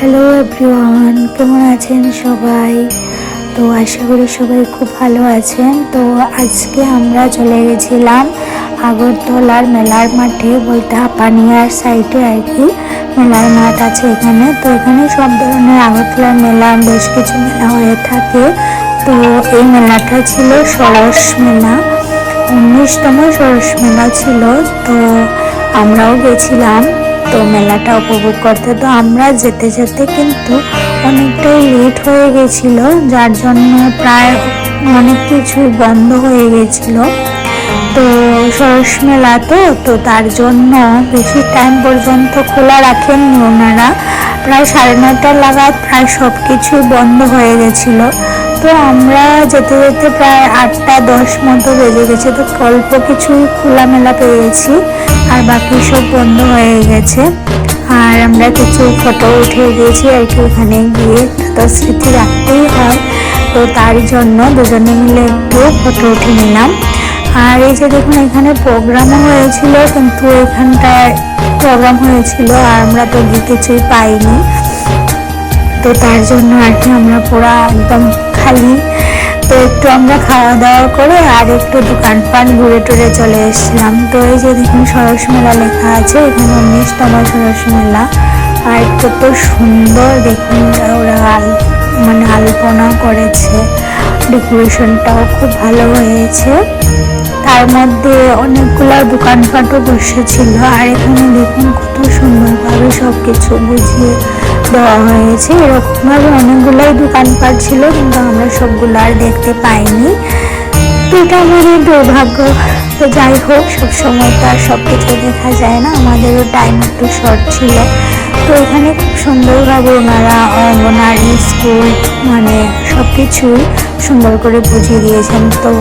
Hello everyone কেমন আছেন সবাই? তো আশা করি সবাই খুব ভালো আছেন। তো আজকে আমরা চলে গেছিলাম আগরতলার মেলার মাঠে, বলতে হাপানিয়ার সাইডে আর কি। মেলার মাঠ আছে এখানে। তো এখানে সব ধরনের আগরতলার মেলা, বেশ কিছু মেলা হয়ে থাকে। তো এই মেলাটা ছিল সরস মেলা। উনিশতম সরস মেলা ছিল। তো আমরাও গেছিলাম। তো মেলাটা উপভোগ করতে, তো আমরা যেতে যেতে কিন্তু অনেকটাই লেট হয়ে গেছিল, যার জন্য প্রায় অনেক কিছু বন্ধ হয়ে গেছিল। তো সরস মেলা তো তো তার জন্য বেশি টাইম পর্যন্ত খোলা রাখেননি ওনারা। প্রায় সাড়ে নটা লাগাত প্রায় সব কিছু বন্ধ হয়ে গেছিল। তো আমরা যেতে যেতে প্রায় আটটা, দশ মতো বেজে গেছে, তো অল্প কিছু খোলামেলা পেয়েছি, আর বাকি সব বন্ধ হয়ে গেছে। আর আমরা কিছু ফটো উঠে গিয়েছি আর কি ওখানে গিয়ে তো স্মৃতি রাখতেই হয়। তো তার জন্য দুজনে মিলে একটু ফটো উঠে নিলাম। আর এই যে দেখুন, এখানে প্রোগ্রামও হয়েছিল, কিন্তু এখানটায় প্রোগ্রাম হয়েছিল, আর আমরা তো কিছুই পাইনি। তো তার জন্য আর কি আমরা পুরা একদম খালি। তো একটু আমরা খাওয়া দাওয়া করে আর একটু দোকানপাট ঘুরে টুরে চলে এসেছিলাম। তো এই যে দেখুন সরস মেলা লেখা আছে, এখানে উনিশতম সরস মেলা আর কত সুন্দর দেখুন ওরা আল মানে আলপনা করেছে। ডেকোরেশনটাও খুব ভালো হয়েছে। তার মধ্যে অনেকগুলো দোকানপাটও বসেছিল। আর এখানে দেখুন কত সুন্দরভাবে সব কিছু বুঝিয়ে দেওয়া হয়েছে। এরকমভাবে অনেকগুলোই দোকানপাট ছিল, কিন্তু আমরা সবগুলো আর দেখতে পাইনি। তো এটা আমাদের দুর্ভাগ্য। তো যাই হোক, সবসময় তো আর সব কিছু দেখা যায় না। আমাদেরও টাইম একটু শর্ট ছিল। তো এখানে খুব সুন্দরভাবে ওনারা অঙ্গনারী স্কুল মানে সব কিছুই সুন্দর করে বুঝিয়ে দিয়েছেন। তো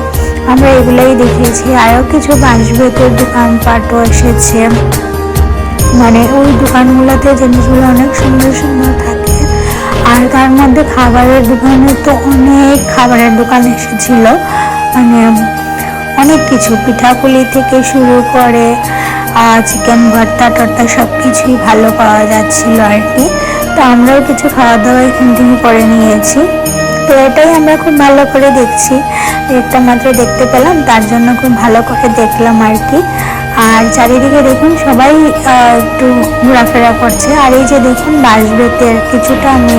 আমরা এগুলোই দেখিয়েছি আরও কিছু বাঁশবেতের দোকানপাটও এসেছে। মানে ওই দোকানগুলোতে জিনিসগুলো অনেক সুন্দর সুন্দর থাকে। আর তার মধ্যে খাবারের দোকানে তো অনেক খাবারের দোকান এসেছিল। মানে অনেক কিছু। পিঠাপুলি থেকে শুরু করে চিকেন ভর্তা, টর্তা সব কিছুই ভালো পাওয়া যাচ্ছিল আর কি। তো আমরাও কিছু খাওয়া দাওয়া এখান থেকে করে নিয়েছি। তো এটাই আমরা খুব ভালো করে দেখছি। একটা মাত্র দেখতে পেলাম, তার জন্য খুব ভালো করে দেখলাম আর কি। আর চারিদিকে দেখুন সবাই একটু ঘোরাফেরা করছে। আর এই যে দেখুন বাঁশবেতের কিছুটা আমি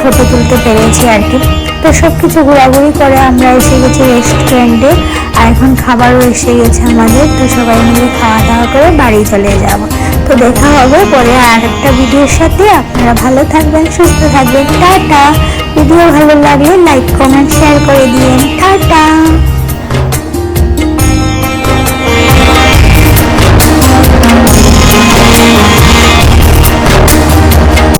ফটো তুলতে পেরেছি আর কি। তো সব কিছু ঘোরাঘুরি করে আমরা এসে গেছি রেস্টুরেন্টে আর এখন খাবারও এসে গেছে আমাদের। তো সবাই মিলে খাওয়া দাওয়া করে বাড়ি চলে যাব। তো দেখা হবে পরে আর একটা ভিডিওর সাথে। আপনারা ভালো থাকবেন, সুস্থ থাকবেন। টাটা। ভিডিও ভালো লাগলে লাইক কমেন্ট শেয়ার করে দিন টাটা।